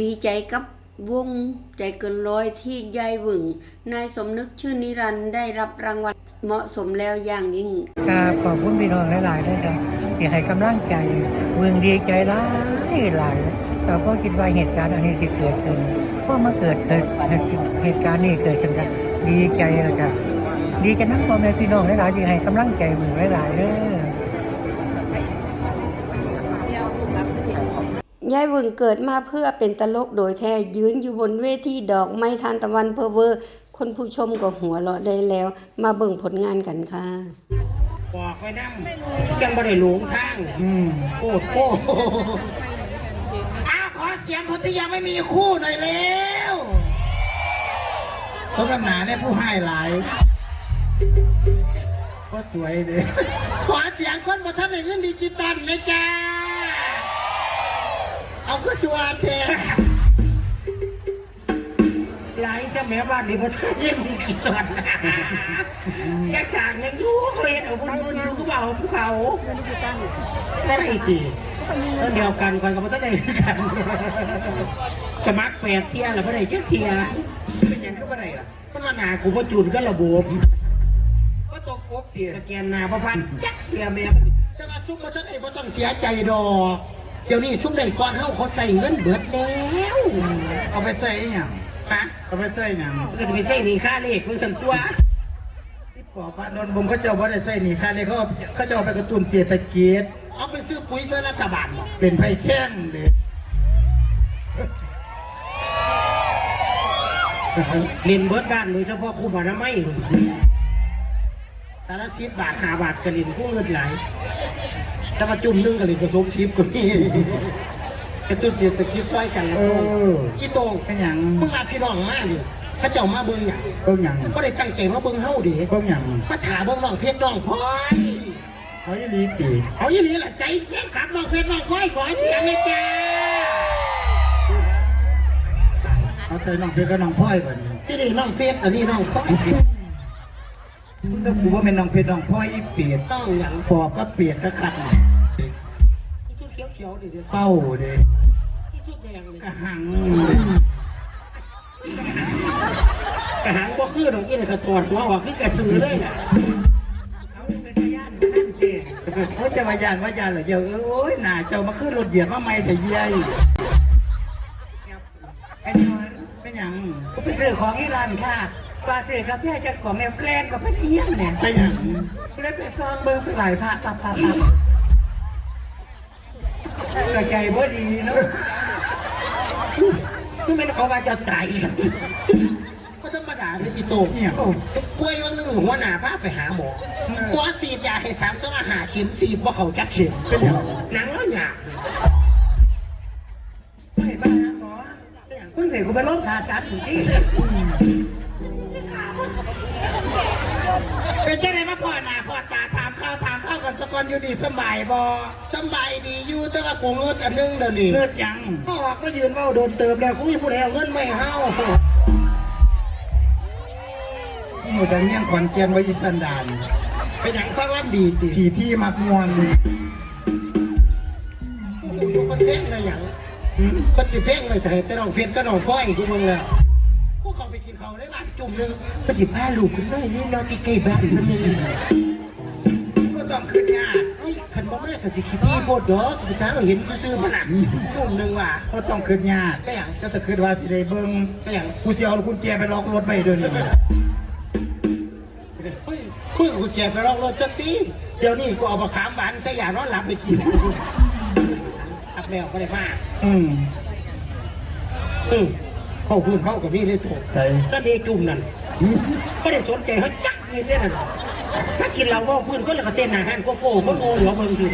ดีใจกับวงใจเกินร้อยที่ยายหวึงนายสมนึกชื่อนิรันได้รับรางวัลเหมาะสมแล้วอย่างยิ่งครับขอบคุณพี่น้องหลายๆด้วยครับที่ให้กำลังใจเมืองดีใจหลายหลายเราก็คิดว่าเหตุการณ์อันนี้สิเกิดขึ้นเพราะมาเกิดเกิดเหตุการณ์นี้เกิดขึ้นกันดีใจอะครับดีกันทั้งพ่อแม่พี่น้องหลายๆที่ให้กำลังใจเมืองหลายๆเด้อ ยายหวึงเกิดมาเพื่อเป็นตลกโดยแท้ยืนอยู่บนเวทีดอกไม้ทานตะวันเพอเวอร์ คนผู้ชมก็หัวเราะได้แล้ว มาเบิ่งผลงานกันค่ะ บอกไว้นั่งจังบ่ได้หลงทางอืมโอ้โหอ้าวขอเสียงคนที่ยังไม่มีคู่หน่อยเร็วสมน้ำหนาเนี่ยผู้ให้หลายก็สวยเลยขอเสียงคนมาทำในเงินดิจิตอลนะจ๊ะ เอาก็สวัสดีหลายสมัยบ้านนี้พอทำยังมีกี่ตอนนะยักษ์ฉากยังอยู่เคยเห็นเอาบุญบุญอยู่ก็เบาภูเขาไม่ได้ตีต้นเดียวกันคอยกับพระท่านใดกันสมัครแปดเทียแล้วพระใดเจ้าเทียเป็นอย่างขึ้นมาไหนล่ะมันว่าหนากูพ่จูนก็ระบบก็ตกอกเตี๋ยสแกนหนาพระพันยักเทียแม่แต่ว่าชุบมาท่านใดบ่ต้องเสียใจดอก เดี๋ยวนี้ชุบใดก่อนเฮาเขาใส่เงินเบิดแล้วเอาไปใส่อหย่างฮะเอาไปใส่อหย่างก็จะไปใส่หนี่ค่าเลขมันสันตัวที่ปอบพระนนท์บุมเขาเจ้าว่าได้ใส่หนีค่าเลยเขาเอาเขาเจ้าเอาไปกระตุ้นเศรษฐกิจ เอาไปซื้อปุ๋ยซื้อรัฐบาลบ่เป็นไผ่แข้งเด็กเล่นเบิดบ้านโดยเฉพาะคุมอนามัยแต่ละสิบบาทห้าบาทกระลินผู้เงินไหลายแต่ว่าจุ่มหนึงกระลินผสมชิปก็มีกระตุ้นเศรษฐกิจช่วยกันแล้วเอออีโตงเป็นอย่างมึงมาพี่น้องมาดิพระเจ้ามาเบิ่งหยังเบิ่งอย่างก็ได้ตั้งใจมาเบิ่งเฮาดิเบิ่งอย่างมาถามเบิ่งน้องเพชรน้องพลอยเขาอีหลีตีเอาอีหลีล่ะใจเสียงขับน้องเพชรน้องพลอยขอเสียงเลยจ้าเอาใส่น้องเพชรกับน้องพลอยบัดนี้ที่นี่น้องเพชรอันนี้น้องพลอยมึงก็กูว่าเป็นน้องเพชรน้องพลอยอีเปียดต้องอย่างปอบก็เปียดก็ขัดชุด เขียวๆดิเดี๋ยวเป้าเด็กชุดแดงเลยกระหังกระหังบ่คือดอกอีนี่กระถอดหัวออกคือกระสือเลยน่ะเอาเป็นพยานมานั่นเองเขาจะมายานว่ายานเหรอเดี๋ยวเอ้ยโอ้ยหน่าเจ้ามาขึ้นรถเหยียบมาไม่แต่เยี่ยไอ้นอนเป็นหยังกูไปซื้อของที่ร้านค่ะปลาเสือกาแฟจะกล่องแม่แปลงกับไปเที่ยงเนี่ยเป็นหยังกูได้ไปซองเบิ้งไปหลายพระปับปับปับ กระใจบ่ดีเนาะนี่มันเขาว่าจะตายเลยก็ธรรมดาเลยอีโตเนี่ยป่วยวันหนึงหัวหน้าพาไปหาหมอหมอฉีดยาให้สามต้องมาหาเข็มฉีดว่าเขาจะเข็มเป็นหยังหนังแล้วหยาบไม่บ้าหมอมึงเสียกูไปล้มผ่าตัดอยู่ที่ เป็นจังไรมาพ่อหน้าพ่อตาถามข้าวถามข้าวกันสกอนอยู่ดีสำบายบ่สำบายดีอยู่แต่ว่ากูเงินอันหนึงเดี๋ยวนี้เกิดหยังก็ออกมายืนเว่าโดนเติมแล้วกูมีผู้ใดเอาเงินไม่เฮาที่หนูจะเงี้ยงขอนแก่นไว้อีสันดานเป็นอย่างฟังล่ำดีติที่ที่มักมวนกูมันเพ่งอะไรอย่างมันจะเพ่งเลยแต่แต่น้องเพชรก็น้องพ่อยกูมึงแล้ว พวกเขาไปกินเขาวได้บ้านจุ่มหนึงมันจะพาลูกขึ้นได้นี่นอนใกล้ๆบ้านคนหนึงก็ต้องขึ้นยากเฮ้ยคันบ่แม่กับสิคิดที่โพดดอกภาษาเห็นซื่อๆมันหนักจุ่มหนึงว่ะ ก็ต้องขึ้นยากไม่หยัง ก็จะขึ้นว่าสิได้เบิ่งไม่อย่างกูสิเอาคุณแจไปล็อกรถไว้เดินเลยเฮ้ยเพิ่งกูแจกไปรองรถสตีเดี๋ยวนี้กูเอามาขามหวานใส่ยานอนหลับไปกินอับแล้วก็ได้มากอืมอืม เข้าพื้นเข้ากับนี่ได้ถูกใช่ก็เดจุ่มนั่นไม่ได้สนใจเขาจักกินได้นั่นถ้ากินเราก็พื้นก็เลยก็เต้นอาหารโกโก้ก็โง่เหลียวเบิ่งสิ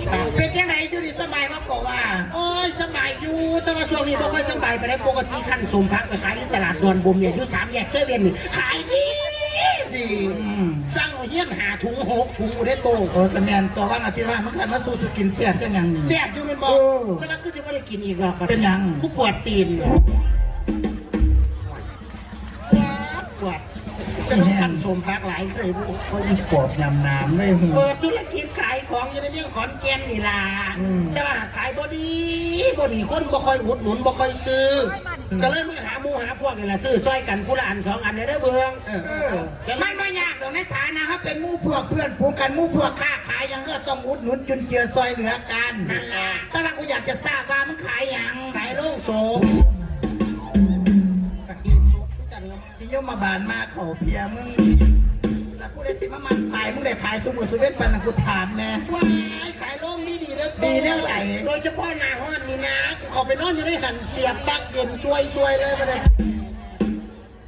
โเป็นยังไงอยู่ดีสบายมากกว่าว่าอ้ยสบายอยู่ แต่ว่าช่วงนี้ไม่ค่อยสบายไปได้ปกติขั้นสมพักไปขายที่ตลาดดอนบมเนี่ยอยู่สามแยกเซเว่นนี่ขายดี ดีอืมสร้างเอาเยี่ยนหาถุงหกถุงได้โตโอ้แต่แมนตัวว่างอาทิตย์ว่ามันกันมาสู้ทุกกินแซ่บจังยังนี่แซ่บอยู่เป็นบอกเออแล้วก็จะไม่ได้กินอีกหรอกเป็นหยังกูปวดตีนปวดจะต้องขั้นสมพักหลายเลยพวกเขาอีปอบยำน้ำเลยหึเปิดธุรกิจขายของอยู่ในเมืองขอนแก่นนี่ล่ะแต่ว่าขายบ่ดีบ่ดีคนบ่ค่อยอุดหนุนบ่ค่อยซื้ออ ก็เลยมาหาหมู่หาพวกนี่ล่ะซื้อซอยกันผู้ละอันสองอันเด้อเบืองเออเออมันไม่ยากหรอกในฐานะเขาเป็นหมู่พวกเพื่อนฝูงกันหมู่พวกค้าขายยังก็ต้องอุดหนุนจุนเจือซอยเหลือกันนั่นล่ะแต่ว่ากูอยากจะทราบว่ามันขายหยังขายโล่งโศกที่ยมมาบานมาเขาเพียมึงแล้วกูได้สิ มามันตายมึงได้ขายสุมือสุเวนปันนะกูถามแน่ว้ายขายโล่งดีดีๆเด้อดีแนวไหนโดยเฉพาะหน้าห้อนนี่นะกูเข้าไปนอนอยู่ในหันเสียบปลักเย็นซวยซวยๆเลยบ่ได้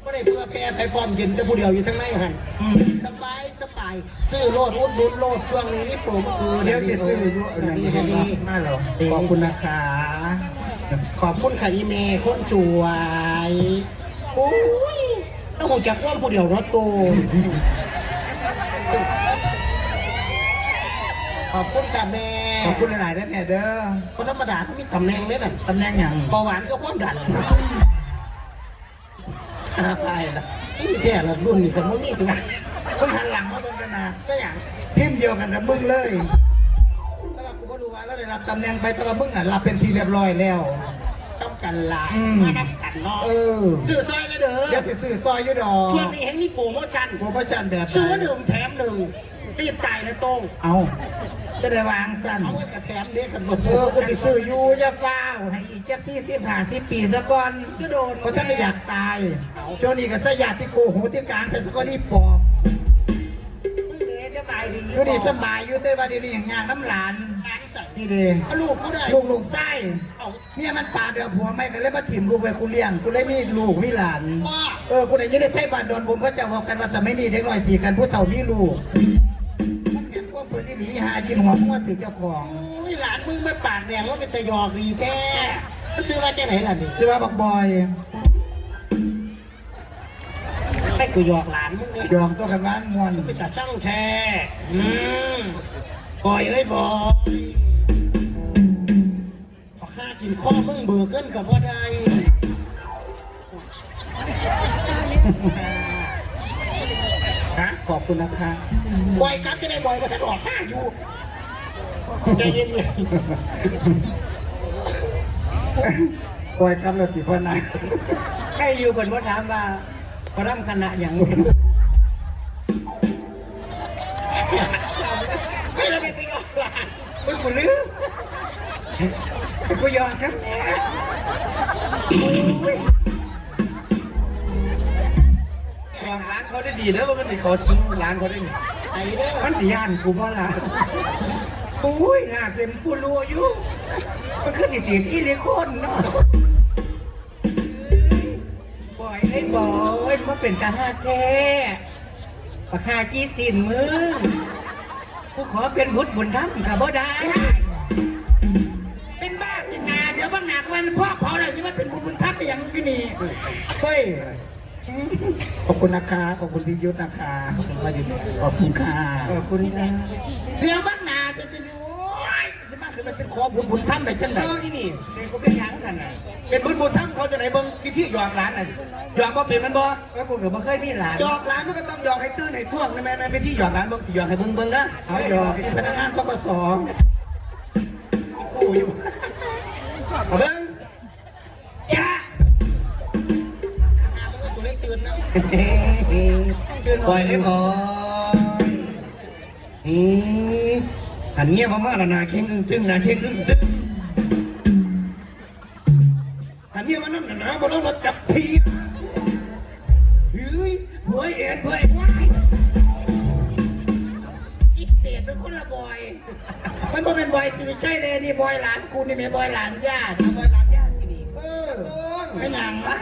บ่ได้เพื่อแพ้ไผพร้อมเย็นแต่ผู้เดียวอยู่ทั้งในหันอืมสบายสบายซื้อโลดอุดหนุนโลดช่วงนี้นี่โปรโมทเดี๋ยวจะซื้ออยู่อันนั้นเห็นไหมมาหรอขอบคุณนะคะขอบคุณค่ะอีเมย์คนสวยโอ้ยต้องหูจักว่าผู้เดียวเนาะโต ขอบคุณค่ะแม่ขอบคุณหลายๆนะแม่เด้อคนธรรมดาเขามีตำแหน่งเนี่ยน่ะตำแหน่งหยังเบาหวานก็ความดันอะไรล่ะนี่แท้ละรุ่นนี่สมมตินี่สินะมึงหันหลังมาเบิ่งกันนะก็อย่างพิมพ์เดียวกันกับมึงเลยแต่ว่ากูไม่รู้ว่าเราได้รับตำแหน่งไปแต่ว่ามึงอะรับเป็นทีเรียบร้อยแล้วต้องกันหลายอืมมานับกัน เนาะเออ ซื้อซอยนะเด้เดี๋ยวอจะซื้อซอยอยุดอช่วงนี้เห็นมีโปรโมชั่นโปรโมชั่นแบบไหนซื้อหนึ่งแถมหนึ่งรีบจ่ายนะตรงเอาจะได้วางสั้นเอาไว้กับแถมเด็กกันหมดเออกูจะซื้ออยู่จะฟ้าวให้อีกแค่สี่สิบห้าสิบปีซะก่อนก็โดนเพราะท่านไม่อยากตายโจนี่กับสยาที่โกหูที่กลางไปสกอนี่ปอบมึงเนี่ยจะตายดีอยู่ดีสบายอยู่แต่ว่าเดี๋ยวนี้อย่างงานน้ำหลานร้าน ใส่นี่เด้เอาลูกกูได้ลูกลูกไส้เอาเนี่ยมันป่าเดียวผัวไม่กันเลยมาถิ่มลูกไว้กูเลี้ยงกูเลยมีลูกมีหลาน บ้าเออกูได้ยินได้ไทยบ้านโดนผมก็จะบอกกันว่าสมัยนี้เด็กน้อยสี่กันผู้เฒ่ามีลูกมันเห็นพวกเปิดที่หนีหากินหัวมั่วถึงเจ้าของโอ้ยหลานมึงไม่ปากแดงว่าเป็นตะยอกดีแท้มันซื้อมาจากไหนล่ะนี่จะว่าบอกบอยให้กูหยอกหลานมึงเนี่ยยอมตัวกันบ้านมวน เป็นตาช่างแท้อืม บอยเอ้ยบอยขอข้ากินข้อมึงเบื่อเกินกับว่าได้ฮะขอบคุณนะคะบอยกลับจะได้บอยมาถัดออกห้าอยู่ใจเย็นบอยครับเราจิพนาให้อยู่บนวัดถามว่าพระรำคณะอย่าง กูยอมครับเนี่ยยอมร้านเขาได้ดีแล้วมันเขาทิ้งร้านเขาได้ไอ้เด้อมันสิยานกูบ่ล่ะอุ้ยหน้าเต็มปูรัวอยู่ มันคือสิเสียงอีเลโคนเนาะบอยไอ้บอยมันเป็นตาหาแท้ปากหาจีสินมึงกูขอเป็นบุตรบุญธรรมค่ะบ่ได้ เป็นบุญบุญทัพไปอย่างนี้นี่เฮ้ยขอบคุณนะคะขอบคุณพี่ยุทธนะคะขอบคุณพ่อยุทธขอบคุณค่ะขอบคุณค่ะเดี๋ยวบ้างหนาจะจะดูจะมาคือมันเป็นขอบุญบุญถ้ำไปจังไหนนี่นี่เด็กกูเป็นหยังกันน่ะเป็นบุญบุญถ้ำเขาจะไหนเบิ้งวิธีหยอกหลานน่ะหยอกบ่เป็นมันบ่แล้วกูก็บ่เคยมีหลานหยอกหลานมันก็ต้องหยอกให้ตื่นให้ท่วงนะแม่แม่วิธีหยอกหลานเบิ้งสิหยอกให้เบิ้งเบิ้งนะเอาหยอกที่พนักงานตกสกูอยู่เอาเบิ้ง ปล่อยให้บอยนี่หันเงียบมากๆนะนาเข่งอึ้งตึงนาเข่งอึ้งตึงหันเงียบมานั่นนะนะบ่ต้องมาจับทีเฮ้ยเฮ้ยเอ็นเฮ้ยว้ายอีกเปลี่ยนเป็นคนละบอย มันบ่เป็นบอยสิริชัยเลยนี่บอยหลานกูนี่แม่บอยหลานญาติบอยหลานญาติที่นี่เออไม่หยังวะ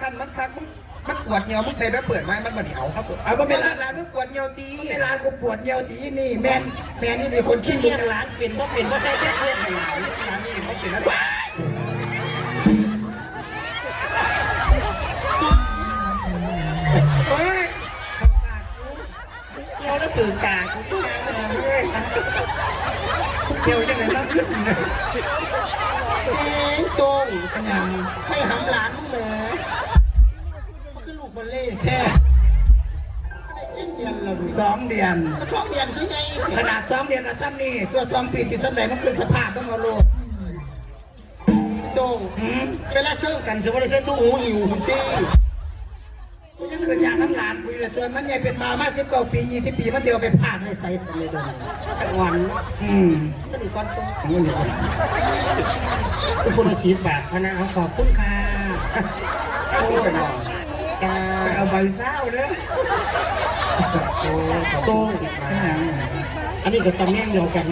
คันมันคักมึง มันปวดเงียวมึงใส่แบบเปิดไหมมันมาเดียวเอาเปิดเอาเป็นร้านร้านมึงปวดเงียวตีเป็นร้านกูปวดเงียวตีนี่แมนแมนนี่มีคนขี้มึเรีงยกหลานเป็นว่าเป็นว่าใจแค่เพื่อนหลานร้านนี่เขาเป็นอะไรเฮ้ยเกี่ยวแล้วตื่นตากูตัวเลยเดี๋ยวจะไหนมาขึ้นเนี่ยเอ้งตรงเป็นหยังให้หำหลานมึงแหมมันคือลูกบัล เล่แท้ไม่ได้เย็นเย็นเราดิสองเดือนชอบเรียนที่ไงขนาดสองเดือนกับซ้ำนี่ส่วนสองปีสิซ้ำไหนมันคือสภาพต้องเอาโลดโต้งเวลาเชื่อกันสมมติเชื่อตู้หูหิวคุณตี้กูยังเกิดอยากน้ำหลานกูอยู่เลยส่วนมันใหญ่เป็นบาวมาสิบเก้าปียี่สิบปีมันเที่ยวไปพาดในไซส์เลยเดินหวานอืมก็ดีก้อนโต้งเอาเงินเดี๋ยวก่อนเป็นคนละสีบาทพนะขอบคุณค่ะโอ้ยน้องไปเอา ใบเศร้าเด้อโอ้ขอบโต้คุงณสิมาอันนี้ก็ตำแหน่งเดียวกัน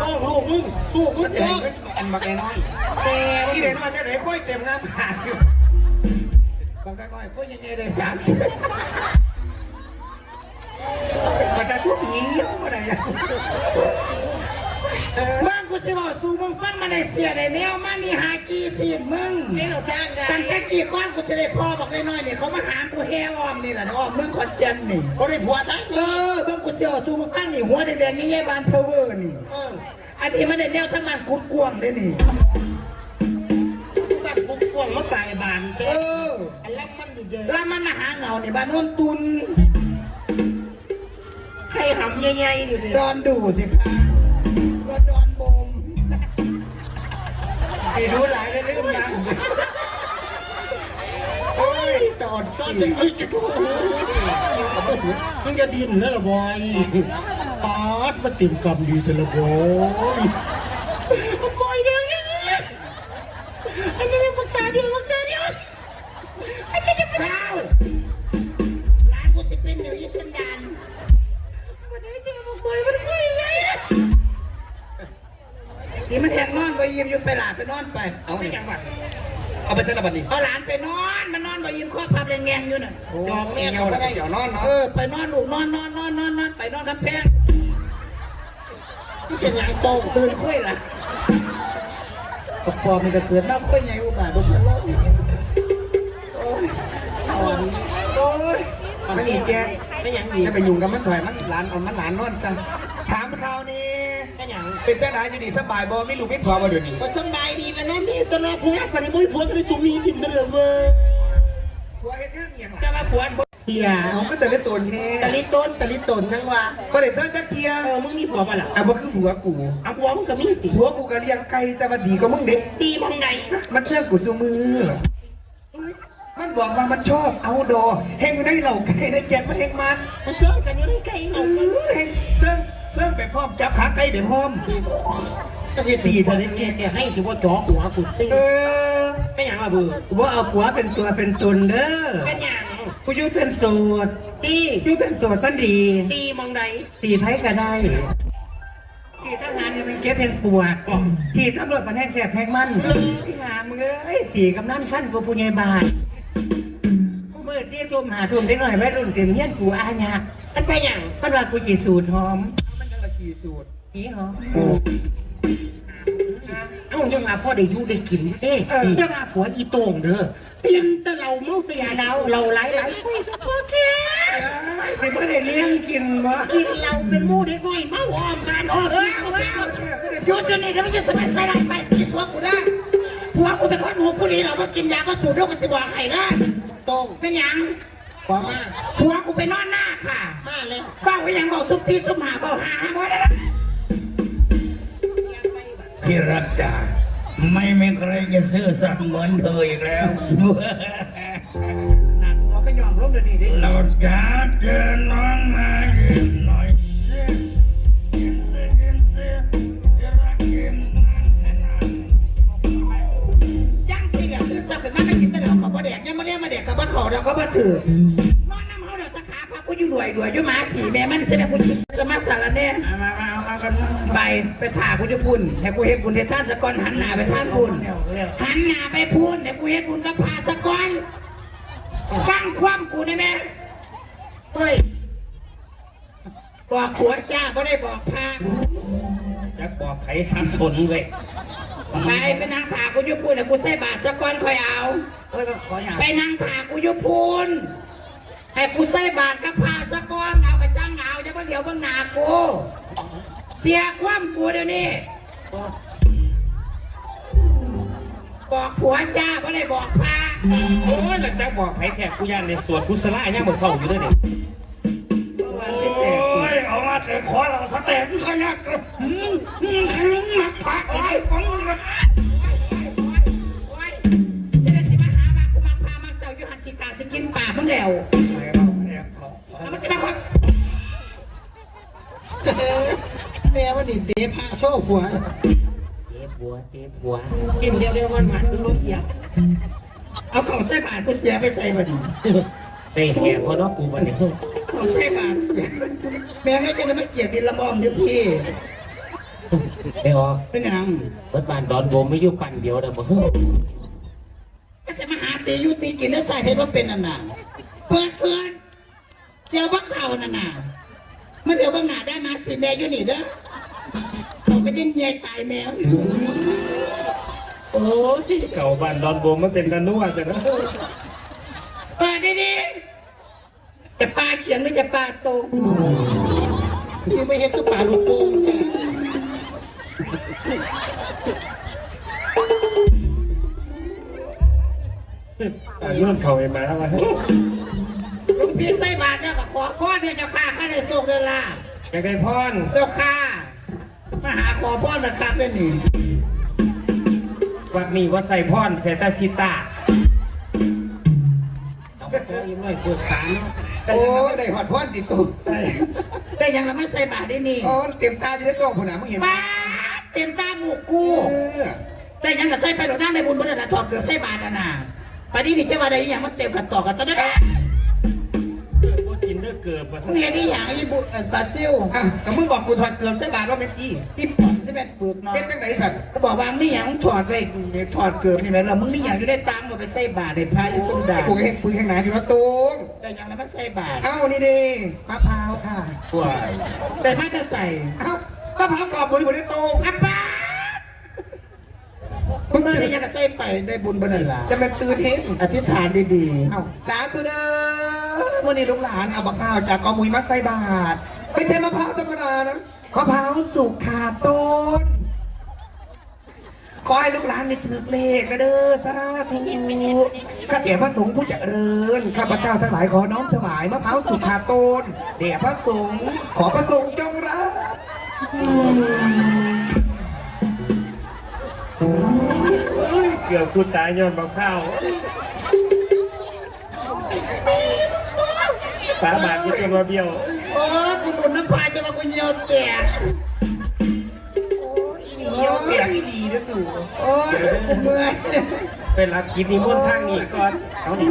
โต้งลูกมึงลูกมึงเดี๋ยวโต้งเงินอันบักไอ้น้อยแต่ที่เด่นมาจะไหนค่อยเต็มน้ำขาดอยู่บักไอ้น้อยค่อยยังไงได้สามสิบประชาชนหญิงมาได้ยั งบ้านกูสิบอกสู้มึงฟังมาได้เสียได้แนวมานี่หากี่สิบมึงนี่เราจ้างได้ตั้งแต่กี่ก้อนกูจะได้พอบอกน้อยนี่เขามาหามกูแห่ออมนี่แหละอ้อมเมืองขอนแก่นนี่ก็ได้ผัวทั้งเออเบิ่งกูเสียวสู้มึงฟังนี่หัวแดงๆนี่แย่บานเพอเวอร์นี่อันนี้มันได้แนวทั้งมันกุดกวงเลยนี่บ้นกุ๊กกวงมาตายบานเอเด้ออันแรกมันดีเด้อล้วมันมาหาเงานี่บ้านโน้นตุนใครหำใหญ่ๆอยู่ดิดอนดูสิคะด ไปรู้หลายได้เรื่องดังโอ้ยตอดก็จะอ้จะดูมึงจะดินแล้วล่ะบอยปาดมาติ่มกำดีเถอะละบอย ไปหลาดไปนอนไปเอาไปจังหวัดเอาไปเจ้าละบัดนี้ เอาหลานไปนอนมันนอนไปยิมข้อพับแรงๆอยู่น่ะจองแม่เงี้ยวแล้วเจียวนอนเนาะ เออไปนอนลูกนอนนอนนอนนอนนอนไปนอนกับแพงเป็นอย่างโตตื่นคุยล่ะปอมันก็เกิดมาคุยไงอุบาทบุพโลกโอ้ยอ่อนโอ้ยมันอีกแก ไม่อย่างอีกจะไปยุ่งกับมันถอยมันหลานเอามันหลานนอนซะถามข่าวนี้ไม่ อย่างเป็นเจ้าไหนจะดีสบายบ่ไม่รู้ไม่พอมาเดี๋ยวนี้ก็สบายดีนะน้องนี่ตลอดผัวปฏิบุญผัวก็ได้สุมีกินตลอดเว้ยผัวเฮ็ดงานเอียงจะล่ะมาผัวบ่เทียเอาก็แต่เล่นตัวนี้ตะลิต้นตะลิต้นนั่งว่าบ่ได้เซิร์จักเทียเออมึงมีผัวมาล่ะอะบ่คือผัวกูเอาผัวมึงก็มีติผัวกูก็เลี้ยงไก่แต่ว่าดีกว่ามึงเด็กดีมองไหนมันเชื่อกูซุมือมันบอกว่ามันชอบเอาดอเฮงอยู่ในเหล่าไก่ในแจกมันเฮงมันมาเชื่อกันอยู่ในไกลเอเนาะอเฮงเสื่อง เสื่องไปพร้อมจับขาไก่ไปพร้อมก็เฮ็ดดีเท่านี้แกแกให้สิว่าจ่อหัวกูตีเออไม่อย่างละเบื่อว่าเอาผัวเป็นตัวเป็นตนเด้อเป็นอย่างกูอยู่เป็นโสดดีอยู่เป็นโสดมันดีดีมองไหนตีไพ่ก็ได้ที่ทหารเนี่ยมันเก็บเพลงปวดที่ตำรวจมันแห้งแสบแห้งมันที่หามึงเอ้ยสีกำนันขั้นกูผู้ใหญ่บ้านกูเมื่อที่ทุ่มหาทุ่มได้หน่อยไว้รุ่นเต็มเฮี้ยนกูอาญามันเป็นอย่างมันว่ากูขี่สูตรหอม ขี่สูตรนี่หอมเอ้ายังมาพ่อได้อยู่ได้กินเอ๊ะยังมาผัวอีโต่งเด้อเปลี่ยนแต่เราเมาเตียเราเราหลายหลายคุยกับพ่อแกไอ้เพื่อนได้เลี้ยงกินวะกินเราเป็นหมูเด็กน้อยเมาอ้อมกันอ้อมเออเออหยุดจนนี่ก็ไม่จะสบายใส่ไรไปกินผัวกูได้ผัวกูเป็นคนหนูผู้นี้เรามากินยามาสูดด้วยกันสิบอกใครนะตรงเป็นหยัง พอมาผัวกูไปนอนหน้าค่ะมาเลยเบ้าไว้ยังเบาซุบซีซุบหาเบาหาหาหมดแล้วที่รักจ๋าไม่มีใครจะซื่อสัตย์เหมือนเธออีกแล้ว หนักหัวก็ยอมร่มเดี๋ยวนี้ดิ เราจะเจอน้องมายืนหน่อย มาแดกกับบ่เขาเราก็บ่ถือนอนน้ำเขาเดี๋ยวตะขาพับกูอยู่หน่วยหน่วยอยู่หมาสีแม่มันเสียแม่กูจะมาสารแน่เอามามาเอาเอากันมาไปไปถ่ากูจะพุ่นให้กูเฮ็ดบุญเฮ็ดท่านสะก่อนหันหน้าไปท่านบุญหันหน้าไปพุ่นให้กูเฮ็ดบุญกับพาสะก่อนฟังความกูได้ไหมเฮ้ยบอกผัวจ้าไม่ได้บอกพาจะบอกใครสับสนเว้ย ไปไปนั่งถ่ากูอยุพูนให้กูใส่บาทสะก่อนค่อยเอา เอ้ยมาขออย่างไปนั่งถ่ากูอยุพูนให้กูใส่บาทกับพาสะก่อนเอากระจังเอาจะมาเหลียวเบื้องหน้ากูเสียความกูเดี๋ยวนี้บอกผัวจ้าไม่ได้บอกพาโอ้ยหลังจากบอกไผ่แขกกูยันในสวนกุศลาเนี่ยหมดเศร้าอยู่ด้วยเนี่ย แต่ขอเราสแตกนี่ขยักกันอืมอืมถึงหนักปากไอ้ของมึงนะโอ้ยจะได้สิมาหามากูมาพามาเจ้าอยู่หันชิกาสิกินปากมึงแล้วแล้วมันจะมาควักแม่วันนี้เตะพาโซ่หัวเจ็บหัวเจ็บหัวกินเดียวเดียวมันมันรถเหยียบเอาของใส่บาทกูเสียไปใส่บัดนี้ได้แหบเพราะน้องกูวันนี้ ของใส่บาทเสียแม่ไม่จะได้มาเกลียดดินละมอมเด้อพี่ไอ้ออเป็นหยังรถบ้านดอนโบมไม่อยู่ปั่นเดียวนะบ่ก็จะมาหาตีอยูตีกินแล้วใส่ให้ว่าเป็นอันน่ะเปิดเพื่อนเจ้าว่าข่าวน่ะน่ะมันเดี๋ยวบางหนาได้มาสิแม่อยู่นี่เด้อเขาก็จะเมียตายแมวโอ้ยเก่าบ้านดอนโบมมันเป็นกันนวดแต่นะ เปิดดีๆ จะปลาเขียงหรือจะปลาโตที่ไม่เห็นก็ปลาลูกโป่งจ้ะเรื่องเขาเองมาทำไมลุงพี่ใส่บาทเนี่ยก็ขอพ่อเนี่ยเจ้าข้าข้าได้โชคเดือนละอยากได้พรเจ้าข้ามาหาขอพ่อนะครับเป็นนี่วัดนี้ว่าใส่พรเซตาซิตาเอาไปยิ้มหน่อยปวดขาเนาะ โอ้ได้หอดพ่อนติดตัวได้ยังเราไม่ใส่บาทได้นี่อ๋อเต็มตาจะได้ตัวผนังมึงเห็นไหมบ้าเต็มตาหมูกูเออแต่ยังกับใส่ไปหลดนั่งในบุญบนนั้นถอดเกือบใส่บาทอะนะปานนี้นี่เจ้าว่าได้ยังมันเต็มกันต่อกันตอนนั้นเพื่อกินเลือเกิดมามึงเห็นที่อย่างไอ้บุญบาซิลอะกับมึงบอกกูถอดเกือบเส้นบาทว่าเมจี้ที่ป อนที่เป็นเปลือกนอนเป็นจังไหนสัตว์ก็บอกว่าไม่อย่างถอดไว้ถอดเกือบนี่แหละเรามึงไม่อย่างอยู่ได้ตังค์ก็ไปใส่บาทในพระอิสดาไอ้กูก็เห็นปืนข้างหน้าอยู่ว่าตรงแต่ยังแล้วมันใส่บาทเอ้านี่ดิมะพร้าวค่ะว้ายแต่ไม่จะใส่เอ้ามะพร้าวกรอบบุญบุญได้ตรงอับ้ามึงได้ยังกับใส่ไปได้บุญบนนั้นล่ะจะเป็นตื่นเห็นอธิษฐานดีเอ้าสาธุเด้อวันนี้ลูกหลานเอามะพร้าวจากกอมุยมาใส่บาทไม่ใช่มะพร้าวธรรมดานะ มะพร้าวสุกขาดต้น ขอให้ลูกหลานนี่ถือเลขนะเด้อสาธุข้าแต่พระสงฆ์ผู้เจริญ ข้าพเจ้าทั้งหลายขอน้อมถวายมะพร้าวสุกขาดต้นแด่พระสงฆ์ขอพระสงฆ์จงรับเอ้ยเกือบกูตายย้อนบักข้าวฝาบาทที่จะมาเบี้ยวๆโอ้คุณหนุนน้ำพายจะมาคุณเหี่ยวแตกเยี่ยวเสียงอีหลีนะสูโอ้ยกูเมื่อยไปรับกินนิมนต์ทางนี้ก่อนเอาหนิ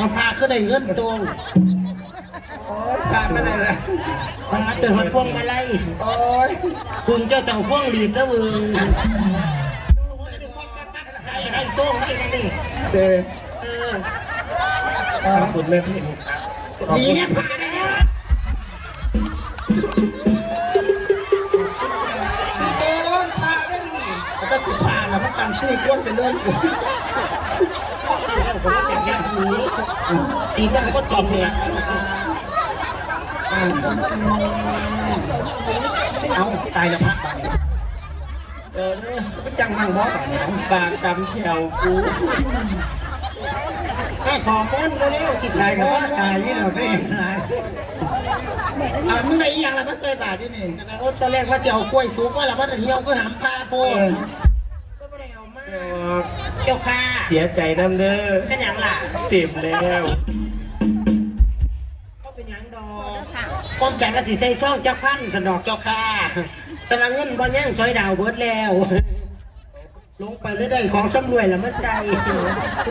มาพาขึ้นได้เงินตรงโอ้ยผ่านมาได้ละมาเตือนพวงมาไล่โอ้ยพึงเจ้าเจ้าพวงหลีดนะมึงไอ้โต้งไอ้นั่นดิเด้อเออขอบคุณแม่เพ็ญครับ ดีเนี่ยผ่าได้ สี่ควรจะเดินผมว่าอยางนี้ดีจังก็ตอบเนี่ยเอาตายแล้วพักไปเออเนี่ยก็จังมั่งบอสแบบนี้บางกำเชียวกูให้ขอพ้นเร็วที่นายใส่ก็พ้นตายนี่เราได้อ่ามึงได้ยังแล้วมาใส่บาทที่นี่โอ้ตอนแรกว่าจะเอากล้วยสุกว่าแล้วว่าเหี่ยวก็หามพาโพ เจ้าค่ะเสียใจน้ำเด้อเป็นอย่างล่ะเต็มแล้วก็เป็นอย่างดอกป้องกันว่าสิใส่ซ่องเจ้าพันสนอกเจ้าค่ะแต่ละเงินบอลย่างซอยดาวเบิดแล้ว ลงไปแล้วได้ของสำรวยแล้วมาใส่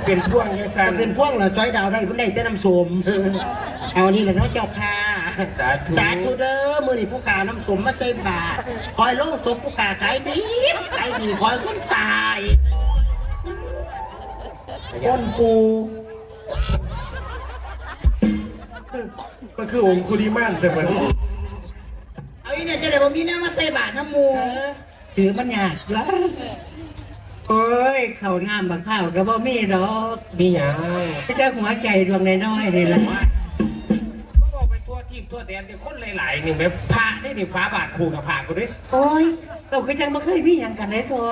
เป็นพ่วงยังสั่นเป็นพ่วงเหรอซอยดาวได้เพิ่นได้แต่น้ำส้มเอาอันนี้แหละเนาะเจ้าค่ะสาธุเด้อมือนี่ผู้ขาน้ำสมมาใส่บาตรคอยลงศพผู้ขาขายดีขายดีคอยคนตาย คนปูมันคือองคุริมานแต่วันนี้เอาอีเนี่ยจะได้บ่มีแนวมาใส่บาทน้ำหมูถือมันยากละโอ้ยเขาวน้ำบักข้าวก็บ่มีดอกนี่ยังเจ้าหัวใจดวงน้อยๆนี่ละก็บอกไปทั่วที่ทั่วแดนเดี๋ยวคนหลายๆหนึ่งไปพระได้นี่ฟ้าบาทคู่กับผ่ากูด้วยโอ้ย เราคือจังบ่เคยพี่ยังกันเลยตัว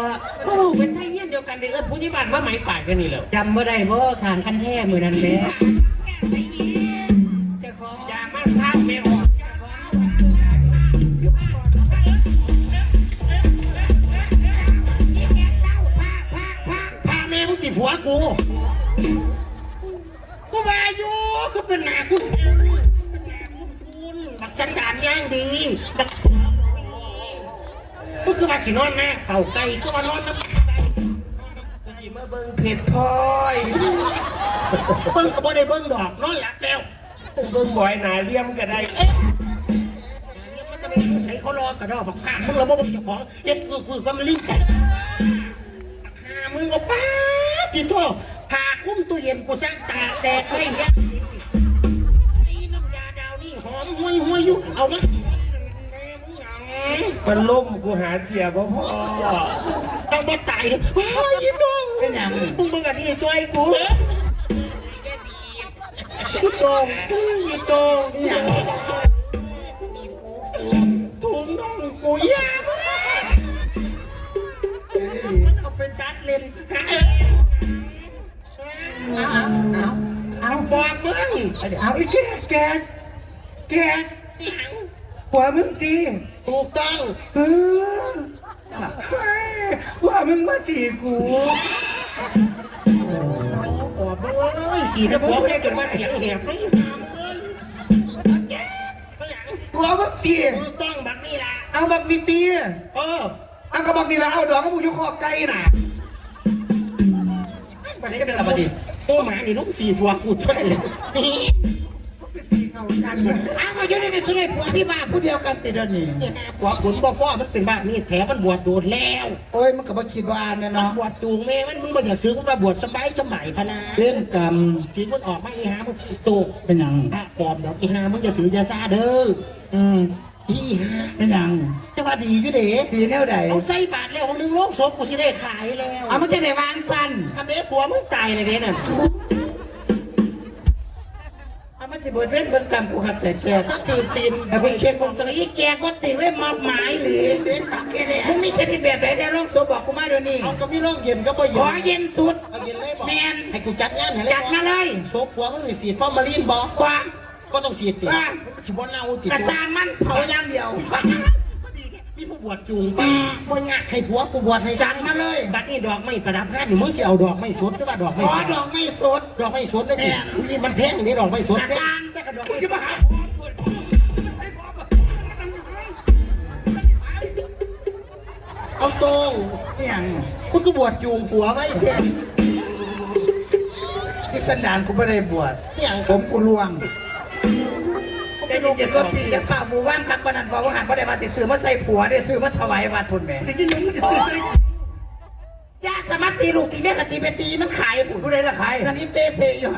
พวเป็นไทยเยี่ยนเดียวกันเด้อเอิ้นผู้ใหญ่บ้านมาไหมปากกันนี่เหล้จำไม่ได้บ่ขางกันแท้เหมือนั้นแหละเจ้าขออย่ามาสร้างไม่ออกพาแม่มึงติดหัวกูกูว่าอยู่คือเป็นหนาคุณคุณบักฉันด่านย่างดีบัก คือมาสินอนหน้าเฝ้าไก่ก็มานอนน้ำไก่กูจิมาเบิ่งเผ็ดพลอยเบิ่งก็บ่ได้เบิ่งดอกนอนหลับแล้วเบิ่งบ่อยหนาเลี่ยมก็ได้เอ๊ะมันจะไปใส่เขารอกระดอกผักกาดมึงเราบ่เป็นเจ้าของเอ็ดคือคือก็มันลิ้นไก่หามึงก็ป้าดที่ทั่วพาคุ้มตู้เย็นกูสร้างตาแตกไม่ยักใส่น้ำยาดาวนี่หอมห้วยห้วยอยู่เอามา มันล่มกูหาเสียบ่พ่อต้องบ่ตายเลยว้ยยี่ต้งเป็นหยังมึงมึงอันนี้ช่วยกูยี่ต้งยี่ต้งนี่หยังถุงน่องกูยาบมันเอาไปจัดเล่นเอาเอาเอาบอกมึงเอาไอ้แกแกแกยังหัวมึงตี ถูกต้องเออเฮ้ยว่ามึงมาจีกูบอกมึงเอ้ยสีจะบอกให้จนมาเสียงแหบไม่หามเลยไม่ยังหัวมึงตีถูกต้องบักนี่ล่ะเอาบักนี่ตีเออเอากระบอกนี่ละเอาดอกกระบุกอยู่คอไก่น่ะประเด็นกันละประเด็นโอ้หมานี่ลูกสี่ผัวกูช่วยเลยนี่อ้าวมาอยู่ในในสุดเลยผัวที่บ้านผู้เดียวกันติดเดี๋ยวนี้ผัวขุนบ่พ่อมันเป็นบ้านนี่แถมมันบวชโดนแล้วโอ้ยมันก็บ่คิดว่าอันเนี่ยมันเนาะบวชจูงแม่มันมึงมาอยากซื้อมันมาบวชสบายสมัยพนาเป็นกรรมจีมันออกมาอีหามันตกเป็นหยังถ้าปลอมดอกอีหามึงจะถือยาซาเด้ออืมอีหาเป็นหยังจะว่าดีอยู่เด้ดีแนวใดเอาใส่บาทแล้วของนึงโลกศพกูสิได้ขายแล้วเอามันจะได้วางสั้นทำเด้ผัวมึงตายเลยเด้นั่นเอา มันสิเบิดเว้นเบิดกรรมกูขัดใจแกก็คือตีนแต่ไปเช็คบอกสักอีแกก็ติดเล่มมาหมายหรือเส้นปากแค่นี้มึงมีชนิดแบบไหนได้ลองสวบอกกูมาเดี๋ยวนี้เอาก็มีร่องเย็นก็บ่ขเย็อนเย็นสุดเอาเย็นเลยบอกแมนให้กูจัดงานให้จัดมาเลยโชว์ผัวมึงนี่สีฟอร์มาลีนบอกว่าก็ต้องสีติว่าสิบ่เน่าติดกระซางมันเผาอย่างเดียว พอดีแค่มีผู้บวชจูงไปบ่ยากให้ผัวกูบวชให้จัดมาเลย บัดนี้ดอกไม้ประดับงานอยู่มึงสิเอาดอกไม้สดหรือว่าดอกขไม้อดอกไม่สด ดอกไม้สดได้ดิแม่นี่มันแพงนี่ดอกไม้สดกระซางแต่กระดอกไม้จะมาหาเอาตรงเนี่ยงมึงก็บวชจูงผัวไว้เด็ที่สันดานกูไม่ได้บวชเนี่ยงผมกูลวง แต่จริงๆก็ปีจะฝ่ามูว่างคักบันันบอกว่าหันบ่ได้มาติดซื้อมาใส่ผัวได้ซื้อมาถวายวัดพุ่นแม่จริงๆมึงจะซื้อใส่ญาติสามารถตีลูกตีแม่กตีไปตีมันขายพุ่นผู้ใดละขายนั่นอีเตเซอยู่